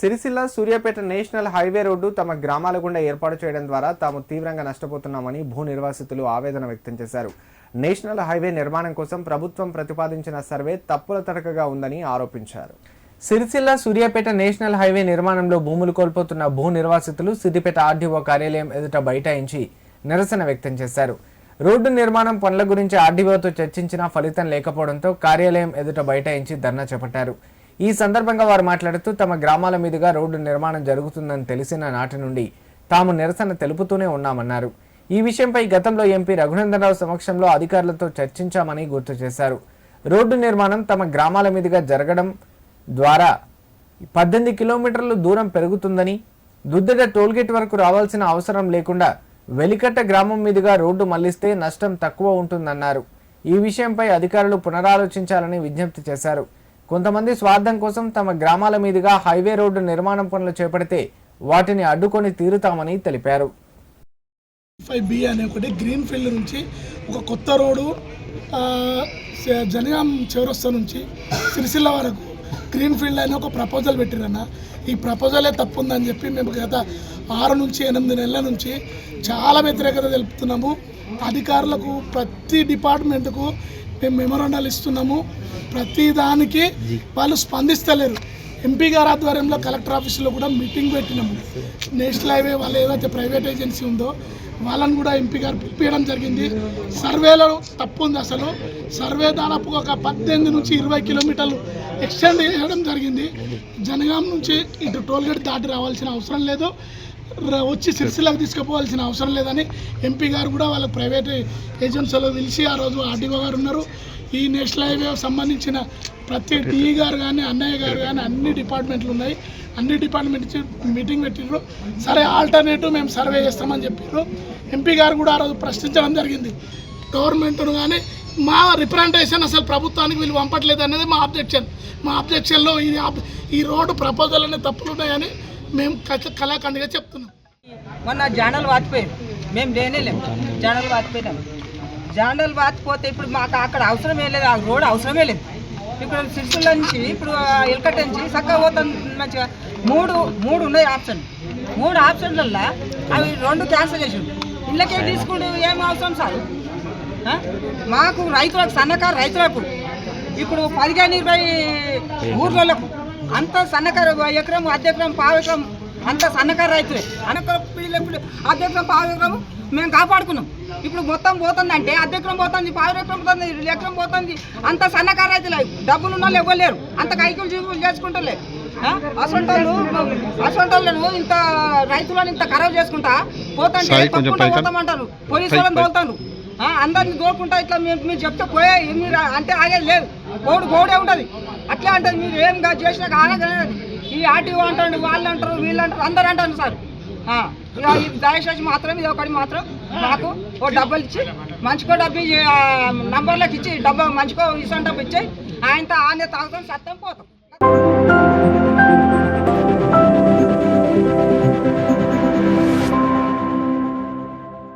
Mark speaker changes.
Speaker 1: Sircilla Suryapet national highway road తమ గ్రామాల గుండా ఏర్పాటు చేయడం ద్వారా తాము తీవ్రంగా నష్టపోతున్నామని భూ నిర్వాసితులు ఆవేదన వ్యక్తం చేశారు. నేషనల్ హైవే నిర్మాణం కోసం ప్రభుత్వం ప్రతిపాదించిన సర్వే తప్పుల తడకగా ఉందని ఆరోపించారు. సిరిసిల్ల సూర్యాపేట నేషనల్ హైవే నిర్మాణంలో భూములు కోల్పోతున్న భూ నిర్వాసితులు సిద్దిపేట ఆర్డీఓ కార్యాలయం ఎదుట బైఠాయించి నిరసన వ్యక్తం చేశారు. రోడ్డు నిర్మాణం పనుల గురించి ఆర్డీఓతో చర్చించినా ఫలితం లేకపోవడంతో కార్యాలయం ఎదుట బైఠాయించి ధర్నా చేపట్టారు. ఈ సందర్భంగా వారు మాట్లాడుతూ తమ గ్రామాల మీదుగా రోడ్డు నిర్మాణం జరుగుతుందని తెలిసిన నాటి నుండి తాము నిరసన తెలుపుతూనే ఉన్నామన్నారు. ఈ విషయంపై గతంలో ఎంపీ రఘునందనరావు సమక్షంలో అధికారులతో చర్చించామని గుర్తు చేశారు. రోడ్డు నిర్మాణం తమ గ్రామాల మీదుగా జరగడం ద్వారా పద్దెనిమిది కిలోమీటర్లు దూరం పెరుగుతుందని దుద్దెడ టోల్గేట్ వరకు రావాల్సిన అవసరం లేకుండా వెలికట్ట గ్రామం మీదుగా రోడ్డు మళ్ళిస్తే నష్టం తక్కువ ఉంటుందన్నారు. ఈ విషయంపై అధికారులు పునరాలోచించాలని విజ్ఞప్తి చేశారు. కొంతమంది స్వార్థం కోసం తమ గ్రామాల మీదుగా హైవే రోడ్డు నిర్మాణం పనులు చేపడితే వాటిని అడ్డుకొని తీరుతామని తెలిపారు.
Speaker 2: ఫైవ్ బి అనే ఒకటి గ్రీన్ ఫీల్డ్ నుంచి ఒక కొత్త రోడ్డు జనగాం చౌరస్తా నుంచి సిరిసిల్ల వరకు గ్రీన్ ఫీల్డ్ అని ఒక ప్రపోజల్ పెట్టిరన్న. ఈ ప్రపోజలే తప్పు ఉందని చెప్పి మేము గత ఆరు నుంచి ఎనిమిది నెలల నుంచి చాలా వ్యతిరేకత తెలుపుతున్నాము. అధికారులకు ప్రతి డిపార్ట్మెంట్కు మేము మెమోరాండాలు ఇస్తున్నాము. ప్రతిదానికి వాళ్ళు స్పందిస్తలేరు. ఎంపీ గారి ఆధ్వర్యంలో కలెక్టర్ ఆఫీసులో కూడా మీటింగ్ పెట్టినాము. నేషనల్ హైవే వాళ్ళు ఏదైతే ప్రైవేట్ ఏజెన్సీ ఉందో వాళ్ళని కూడా ఎంపీ గారు పిలిపించడం జరిగింది. సర్వేలో తప్పు ఉంది అసలు. సర్వే దాదాపు ఒక పద్దెనిమిది నుంచి ఇరవై కిలోమీటర్లు ఎక్స్టెండ్ చేయడం జరిగింది. జనగాం నుంచి ఇటు టోల్గేట్ దాటి రావాల్సిన అవసరం లేదు. వచ్చి సిరిసిల్లకు తీసుకుపోవాల్సిన అవసరం లేదని ఎంపీ గారు కూడా వాళ్ళ ప్రైవేట్ ఏజెన్సీలో పిలిచి ఆ రోజు ఆర్డీఓ గారు ఉన్నారు. ఈ నేషనల్ హైవే సంబంధించిన ప్రతి టీ గారు కానీ అన్నయ్య గారు కానీ అన్ని డిపార్ట్మెంట్లు ఉన్నాయి. అన్ని డిపార్ట్మెంట్ మీటింగ్ పెట్టిండ్రు సరే ఆల్టర్నేటివ్ మేము సర్వే చేస్తామని చెప్పారు ఎంపీ గారు కూడా ఆ రోజు ప్రశ్నించడం జరిగింది. గవర్నమెంట్ను కానీ మా రిప్రజెంటేషన్ అసలు ప్రభుత్వానికి వీళ్ళు పంపట్లేదు అనేది మా అబ్జెక్షన్ మా అబ్జెక్షన్లో ఈ ఈ రోడ్డు ప్రపోజల్ అనే తప్పులు ఉన్నాయని మేము కల- చెప్తున్నాం.
Speaker 3: మొన్న జానల్ వాచిపోయారు మేము లేనే లేము. వాచిపోయినాము జానల్ జాండలు ఇప్పుడు మాకు అక్కడ అవసరమే లేదు ఆ రోడ్ అవసరమే లేదు. ఇప్పుడు సిరిసిల్ల నుంచి ఇప్పుడు ఎల్కట్ నుంచి చక్కగా పోతాం మంచిగా. మూడు మూడు ఉన్నాయి ఆప్షన్. మూడు ఆప్షన్లల్లో అవి రెండు క్యాన్సిల్ చేసి ఇళ్ళకే తీసుకుంటూ ఏం అవసరం సార్? మాకు రైతులకు సన్నకారు రైతులకు ఇప్పుడు పదిహేను ఇరవై ఊర్లకు అంత సన్నకారు ఎకరం అర్ధ ఎకరం పావు ఎకరం అంత సన్నకారు రైతులే. అనక పిల్లలు అర్ధ ఎకరం పావు ఎకరం మేము కాపాడుకున్నాం. ఇప్పుడు మొత్తం పోతుందంటే అర్ధ ఎకరం పోతుంది పావు ఎకరం పోతుంది ఎకరం పోతుంది. అంత సన్నకారు రైతులే. డబ్బులు ఉన్న వాళ్ళు ఇవ్వలేరు అంత కైకులు జీవులు చేసుకుంటలేరు అసంటోళ్ళు అసంటోళ్ళను ఇంత రైతులను ఇంత ఖరాబ్ చేసుకుంటా పోతుంటే తప్పకుండా పోతామంటారు పోలీసు వాళ్ళని ఆ, అందరిని దోకుంటా ఇట్లా మీరు మీరు చెప్తే పోయే మీరు అంటే ఆగేది లేదు. గోడు గోడే ఉంటుంది. అట్లా అంటే మీరు ఏం చేసినా ఆగలేదు ఈ ఆర్టీఓ అంటారు వాళ్ళు అంటారు వీళ్ళు అంటారు అందరు అంటారు సార్. దయచేసి మాత్రం ఇది ఒకటి మాత్రం నాకు ఓ డబ్బులు ఇచ్చి మంచికో డబ్బు ఇచ్చి, నంబర్లకు ఇచ్చి డబ్బా మంచికో ఇసం డబ్బు ఇచ్చి ఆయనతో ఆనే తాగుతాం సత్తం పోతాం.